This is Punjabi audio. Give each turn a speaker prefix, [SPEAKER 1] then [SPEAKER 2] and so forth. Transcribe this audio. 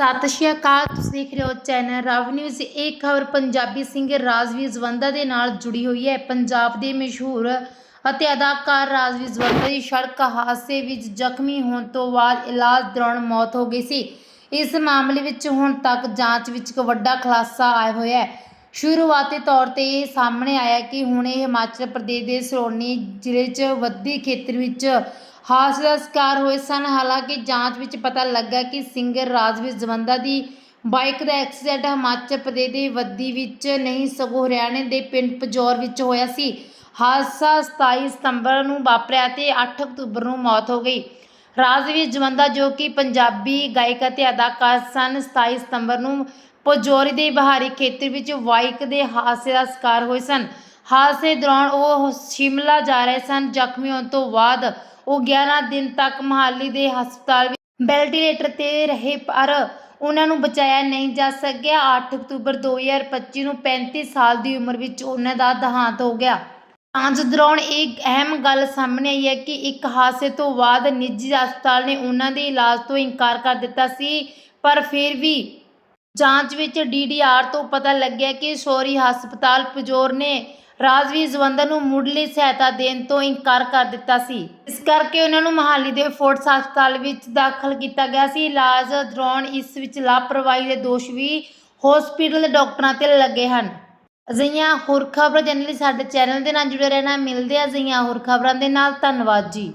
[SPEAKER 1] ਸਤਿ ਸ਼੍ਰੀ ਅਕਾਲ, ਤੁਸੀਂ ਦੇਖ ਰਹੇ ਹੋ ਚੈਨਲ ਰਵ ਨਿਊਜ਼। ਇਹ ਖਬਰ ਪੰਜਾਬੀ ਸਿੰਗਰ ਰਾਜਵੀਰ ਜਵੰਦਾ ਦੇ ਨਾਲ ਜੁੜੀ ਹੋਈ ਹੈ। ਪੰਜਾਬ ਦੇ ਮਸ਼ਹੂਰ ਅਤੇ ਅਦਾਕਾਰ ਰਾਜਵੀਰ ਜਵੰਦਾ ਦੀ ਸੜਕ ਹਾਦਸੇ ਵਿੱਚ ਜ਼ਖਮੀ ਹੋਣ ਤੋਂ ਬਾਅਦ ਇਲਾਜ ਦੌਰਾਨ ਮੌਤ ਹੋ ਗਈ ਸੀ। ਇਸ ਮਾਮਲੇ ਵਿੱਚ ਹੁਣ ਤੱਕ ਜਾਂਚ ਵਿੱਚ ਇੱਕ ਵੱਡਾ ਖੁਲਾਸਾ ਆਇਆ ਹੋਇਆ ਹੈ। ਸ਼ੁਰੂਆਤੀ ਤੌਰ ਤੇ ਇਹ ਸਾਹਮਣੇ ਆਇਆ ਕਿ ਹੁਣ ਇਹ ਹਿਮਾਚਲ ਪ੍ਰਦੇਸ਼ ਦੇ ਸਰੋਨੀ ਜ਼ਿਲ੍ਹੇ 'ਚ ਵੱਧੀ ਖੇਤਰ ਵਿੱਚ ਹਾਦਸੇ ਦਾ ਸ਼ਿਕਾਰ ਹੋਏ ਸਨ। ਹਾਲਾਂਕਿ ਜਾਂਚ ਵਿੱਚ ਪਤਾ ਲੱਗਾ ਕਿ ਸਿੰਗਰ ਰਾਜਵੀਰ ਜਵੰਦਾ ਦੀ ਬਾਈਕ ਦਾ ਐਕਸੀਡੈਂਟ ਹਿਮਾਚਲ ਪ੍ਰਦੇਸ਼ ਦੇ ਵੱਦੀ ਵਿੱਚ ਨਹੀਂ, ਸਗੋਂ ਹਰਿਆਣੇ ਦੇ ਪਿੰਡ ਪਜੌਰ ਵਿੱਚ ਹੋਇਆ ਸੀ। ਹਾਦਸਾ 27 ਸਤੰਬਰ ਨੂੰ ਵਾਪਰਿਆ ਤੇ 8 ਅਕਤੂਬਰ ਨੂੰ ਮੌਤ ਹੋ ਗਈ। ਰਾਜਵੀਰ ਜਵੰਦਾ ਜੋ ਕਿ ਪੰਜਾਬੀ ਗਾਇਕ ਅਤੇ ਅਦਾਕਾਰ ਸਨ 27 ਸਤੰਬਰ ਨੂੰ ਪਜੌਰੀ ਦੇ ਬਹਾਰੀ ਖੇਤਰ ਵਿੱਚ ਬਾਈਕ ਦੇ ਹਾਦਸੇ ਦਾ ਸ਼ਿਕਾਰ ਹੋਏ ਸਨ। ਹਾਦਸੇ ਦੌਰਾਨ ਉਹ ਸ਼ਿਮਲਾ ਜਾ ਰਹੇ ਸਨ। ਜ਼ਖਮੀ ਹੋਣ ਤੋਂ ਬਾਅਦ ਉਹ 11 ਦਿਨ ਤੱਕ ਮਹਾਲੀ ਦੇ ਹਸਪਤਾਲ ਵਿੱਚ ਵੈਂਟੀਲੇਟਰ ਤੇ ਰਹੇ, ਪਰ ਉਹਨਾਂ ਨੂੰ ਬਚਾਇਆ ਨਹੀਂ ਜਾ ਸਕਿਆ। 8 ਅਕਤੂਬਰ 2025 ਨੂੰ 35 ਸਾਲ ਦੀ ਉਮਰ ਵਿੱਚ ਉਹਨਾਂ ਦਾ ਦੇਹਾਂਤ ਹੋ ਗਿਆ। ਜਾਂਚ ਦੌਰਾਨ ਇਹ ਅਹਿਮ ਗੱਲ ਸਾਹਮਣੇ ਆਈ ਹੈ ਕਿ ਇੱਕ ਹਾਦਸੇ ਤੋਂ ਬਾਅਦ ਨਿੱਜੀ ਹਸਪਤਾਲ ਨੇ ਉਹਨਾਂ ਦੇ ਇਲਾਜ ਤੋਂ ਇਨਕਾਰ ਕਰ ਦਿੱਤਾ ਸੀ। ਪਰ ਫਿਰ ਵੀ ਜਾਂਚ ਵਿੱਚ ਡੀਡੀਆਰ ਤੋਂ ਪਤਾ ਲੱਗਿਆ ਕਿ ਸੋਰੀ ਹਸਪਤਾਲ ਪਜੌਰ ਨੇ ਰਾਜਵੀਰ ਜਵੰਦਰ ਨੂੰ ਮੁੱਢਲੀ ਸਹਾਇਤਾ ਦੇਣ ਤੋਂ ਇਨਕਾਰ ਕਰ ਦਿੱਤਾ ਸੀ। ਇਸ ਕਰਕੇ ਉਹਨਾਂ ਨੂੰ ਮਹਾਲੀ ਦੇ ਫੋਰਟਸ ਹਸਪਤਾਲ ਵਿੱਚ ਦਾਖਲ ਕੀਤਾ ਗਿਆ ਸੀ। ਇਲਾਜ ਦੌਰਾਨ ਇਸ ਵਿੱਚ ਲਾਪਰਵਾਹੀ ਦੇ ਦੋਸ਼ ਵੀ ਹਸਪੀਟਲ ਦੇ ਡਾਕਟਰਾਂ ਤੇ ਲੱਗੇ ਹਨ। ਅਜਿਹੀਆਂ ਹੋਰ ਖਬਰਾਂ ਜਾਣਨ ਲਈ ਸਾਡੇ ਚੈਨਲ ਦੇ ਨਾਲ ਜੁੜੇ ਰਹਿਣਾ। ਮਿਲਦੇ ਆ ਅਜਿਹੀਆਂ ਹੋਰ ਖਬਰਾਂ ਦੇ ਨਾਲ। ਧੰਨਵਾਦ ਜੀ।